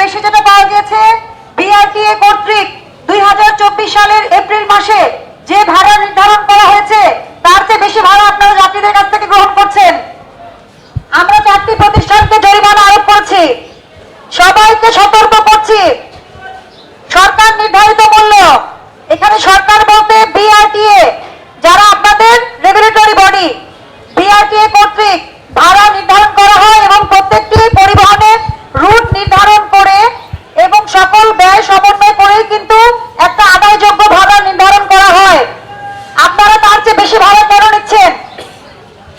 বেশি যেটা পাওয়া গেছে বিআরটিএ কর্তৃক দুই সালের এপ্রিল মাসে যে ভাড়া নির্ধারণ করা হয়েছে, তার চেয়ে বেশি ভাড়া আপনারা যাত্রীদের কাছ থেকে গ্রহণ করছেন। আমরা চারটি প্রতিষ্ঠানকে জরিমানা আরোপ করছি। সবাইকে সতর্ক করছি। সরকার নির্ধারিত মূল্য। এখানে সরকার বলতে বিআরটিএ যারা আপনাদের রেগুলেটরি বডি বিআরটিএ কর্তৃক ভাড়া নির্ধারণ করা হয় এবং প্রত্যেকটি পরিবহনের রুট নির্ধারণ করে এবং সকল ব্যয় সমন্বয় করে কিন্তু একটা আদায়যোগ্য ভাড়া নির্ধারণ করা হয় আপনারা তার চেয়ে বেশি ভাড়া কেন নিচ্ছেন।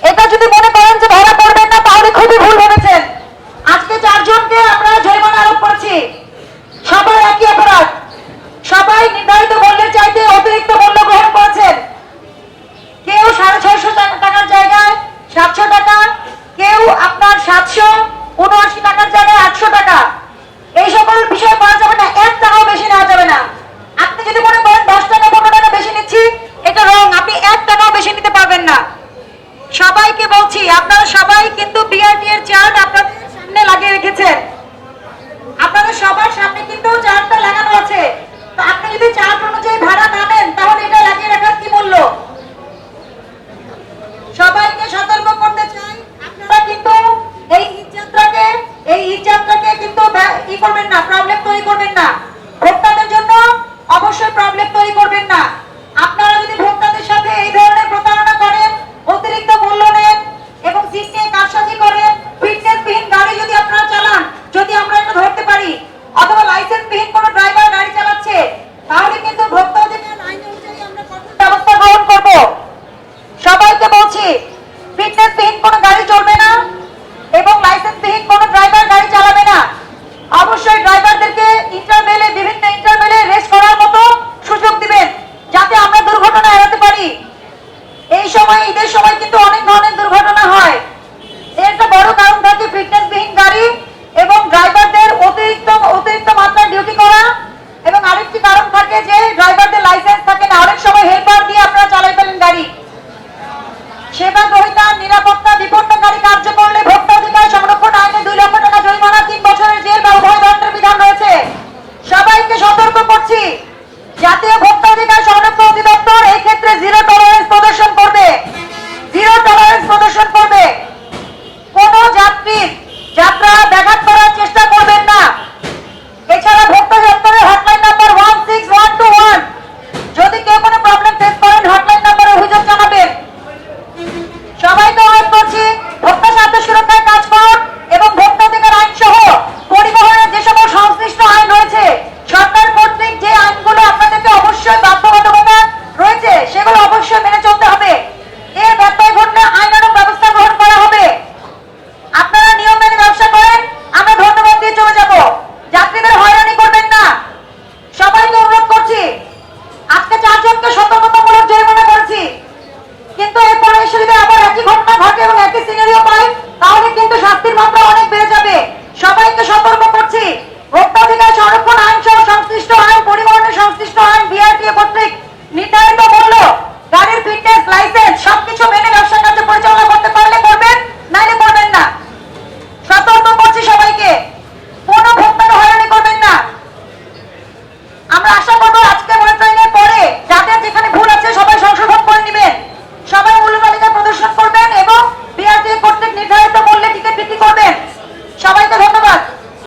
এটা যদি মনে করেন যে ধরা পড়বেন না, তাহলে খুবই ভুল ভেবেছেন। আজকে চারজনকে আমরা জরিমানা আরোপ করেছি। সবাই একই অপরাধ। সবাই নির্ধারিত মূল্যের চাইতে অতিরিক্ত মূল্য গ্রহণ করেছেন। কেউ সাড়ে ছয়শো টাকার জায়গায় সাতশো টাকা, কেউ আপনার সাতশো, উনআশি টাকার জায়গায় আটশো টাকা। আপনারা সবাই কিন্তু বিআরটি এর চার্ট আপনাদের লাগিয়ে রেখেছেন। আপনাদের সবার সামনে কিন্তু চার্টটা লাগানো আছে। তো আপনি যদি চার্ট অনুযায়ী ভাড়া না তাহলে এটা লাগিয়ে রাখার কি মূল্য? সবাইকে সতর্ক করতে চাই। আপনারা কিন্তু এই ঈদ এই ইজ্জাতটাকে যাত্রাকে কিন্তু ই করবেন না। ড্রাইভার